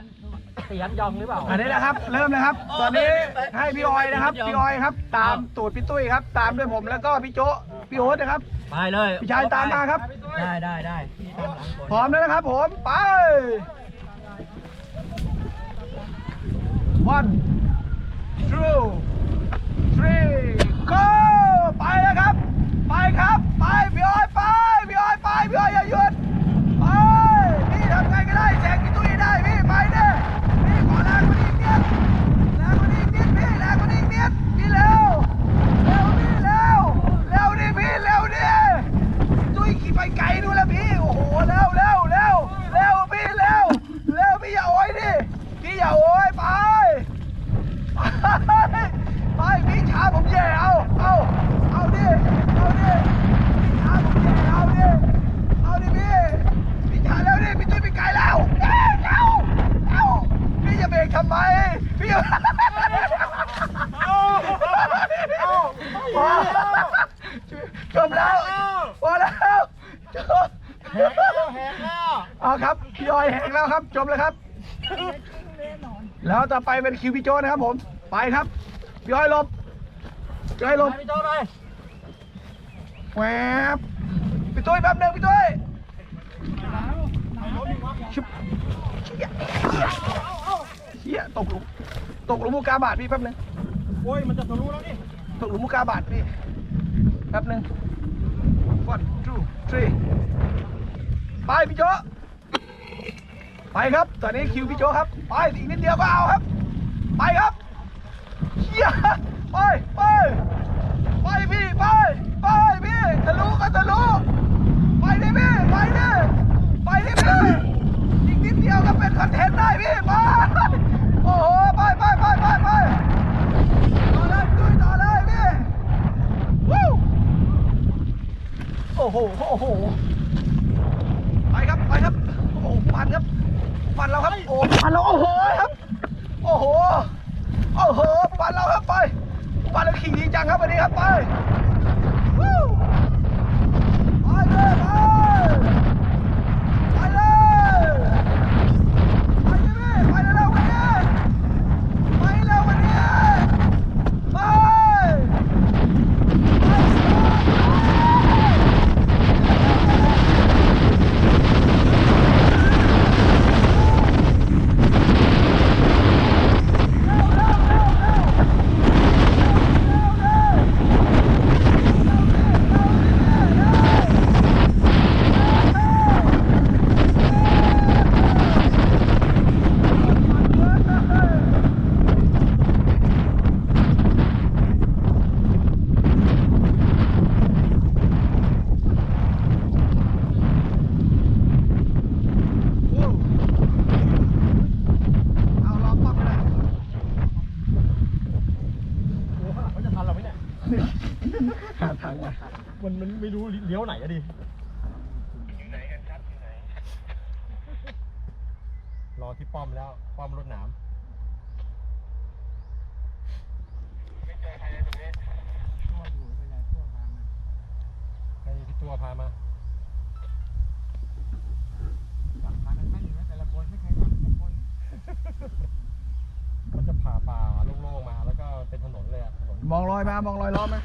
อันเสียนยองหรือเปล่าอันนี้นะครับ เริ่มเลยครับ ตอนนี้ให้พี่ออยนะครับ พี่ออยครับ ตามตูดพี่ตุ้ยครับ ตามด้วยผมแล้วก็พี่โจะพี่โอ๊ตนะครับไปเลยพี่ชายตามมาครับ ได้ได้ได้พี่ตามหลังคนพร้อมแล้วนะครับผม ไป one two three go ไปแล้วครับ ไปครับ ไปพี่ออยไปพี่ออยไปพี่ออยอย่าหยุด ไป พี่ทำไงก็ได้แซงพี่ตุ้ยได้พี่ไปเด้พี่ขอแรงกว่านี้อีกนิดแรงกว่านี้อีกนิดพี่แรงกว่านี้อีกนิดพี่เร็ว เร็วพี่เร็ว เร็วดิพี่เร็วดิพี่ตุ้ยขี่ไปไกลนู่นแล้วพี่ โอ้โห เร็วเร็วเร็วเร็วพี่เร็ว เร็วพี่อย่าโอยดิ พี่อย่าโอยไป ไปไปพี่ช้า ผมแย่เอาเอาเอาดิเอาดิพี่ช้าผมแย่เอาดิเอาดิพี่พี่ช้าแล้วดิพี่ตุ้ยไปไกลแล้วเอ้ยเร็วเร็วพี่จะเบรกทำไมพี่อย่าพอจบแล้วพอแล้วจบแหกแล้วแหกแล้วเอาครับพี่ออยแหกแล้วครับจบเลยครับ แล้วต่อไปเป็นคิวพี่โจนะครับผม ไปครับพี่ออยลบ พี่ออยหลบไปพี่โจ้ไปแหวบพี่ตุ้ยแป๊บหนึงพี่ตุ้ยชุบเชี่ยเชี่ยตกหลุมตกหลุมมุกกาบาทพี่แป๊บหนึงโอ้ยมันจะทะลุแล้วนี่ตกหลุมมุกกาบาทพี่แป๊บหนึง one two three ไปพี่โจไปครับ ตอนนี้คิวพี่โจครับ ไปอีกนิดเดียวก็เอาครับ ไปครับเฮียไปพี่ไปไปพี่ทะลุก็ทะลุไปดิพี่ไปดิไปดิพี่อีกนิดเดียวก็เป็นคอนเทนต์ได้พี่ไปโอ้โหไปไปไปไปไปต่อเลยดุยต่อเลยพี่วู้ โอ้โหโอ้โหไปครับไปครับโอ้โหฟันครับฟันเราครับโอ้ฟันเราโอ้โหครับโอ้โหโอ้โหปันเราครับไปปันเราขี่ดีจังครับวันนี้ครับไปวู้ไปเลยไป ไปเลย ไปเลยพี่ไปเร็วๆวันนี้ไปเร็ววันนี้ไปวู้เอาล้อมปั๊บไปเลย โอ้ข้างหลังเขาจะทันเราไหมเนี่ย หาทางมา มันมันไม่รู้เลี้ยวไหนอะดิรอที่ป้อมแล้วป้อมรถหนามให้พี่ตัวพามา มันจะผ่าป่าโล่งๆมาแล้วก็เป็นถนนเลยอะถนน มองรอยมามองรอยล้อมไหม